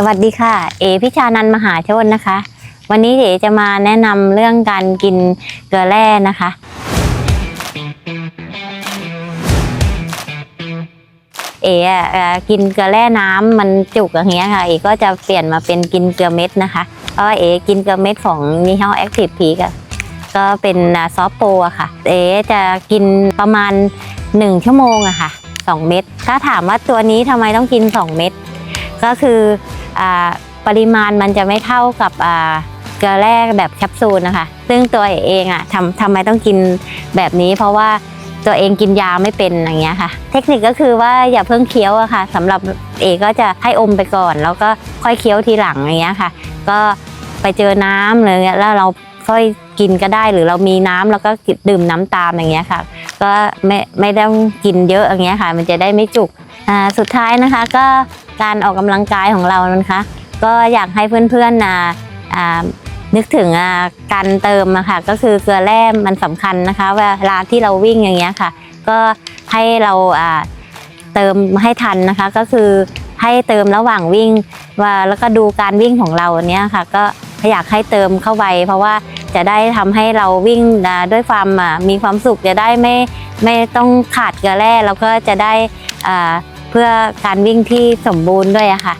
สวัสดีค่ะ เอพิชานันท์มหาชนนะคะ วันนี้เอ๋จะมาแนะนำเรื่องการกินเกลือแร่นะคะ เอ๋อะกินเกลือแร่น้ำมันจุกอย่างเงี้ยค่ะ เอ๋ก็จะเปลี่ยนมาเป็นกินเกลือเม็ดนะคะ เพราะว่าเอ๋กินเกลือเม็ดของยี่ห้อแอคทีฟพีกก็เป็นซอฟโปอะค่ะ เอ๋จะกินประมาณ 1 ชั่วโมงอะค่ะ 2 เม็ด ถ้าถามว่าตัวนี้ทำไมต้องกิน 2 เม็ดก็คือ ปริมาณมันจะไม่เท่ากับเกลือแร่แบบแคปซูลนะคะ ซึ่งตัวเอ๋เองอะทำทำไมต้องกินแบบนี้ เพราะว่าตัวเองกินยาไม่เป็นอย่างเงี้ยค่ะ เทคนิคก็คือว่าอย่าเพิ่งเคี้ยวอะค่ะสำหรับเอก็จะให้อมไปก่อน แล้วก็ค่อยเคี้ยวทีหลังอย่างเงี้ยค่ะ ก็ไปเจอน้ำอะไรเงี้ยแล้วเราค่อยกินก็ได้หรือเรามีน้ำแล้วก็ดื่มน้ำตามอย่างเงี้ยค่ะ ก็ไม่ไม่ต้องกินเยอะอย่างเงี้ยค่ะ มันจะได้ไม่จุกอ่าสุดท้ายนะคะก็การออกกำลังกายของเรานะคะก็อยากให้เพื่อนๆนะอ่านึกถึงการเติมนะคะก็คือเกลือแร่มันสำคัญนะคะ เวลาที่เราวิ่งอย่างเงี้ยค่ะ ก็ให้เราอ่าเติมให้ทันนะคะ ก็คือให้เติมระหว่างวิ่งว่าแล้วก็ดูการวิ่งของเราเนี้ยค่ะ ก็อยากให้เติมเข้าไปเพราะว่า จะได้ทำให้เราวิ่งด้วยความมีความสุขจะได้ไม่ไม่ต้องขาดเกลือแร่แล้วก็จะได้เพื่อการวิ่งที่สมบูรณ์ด้วยค่ะ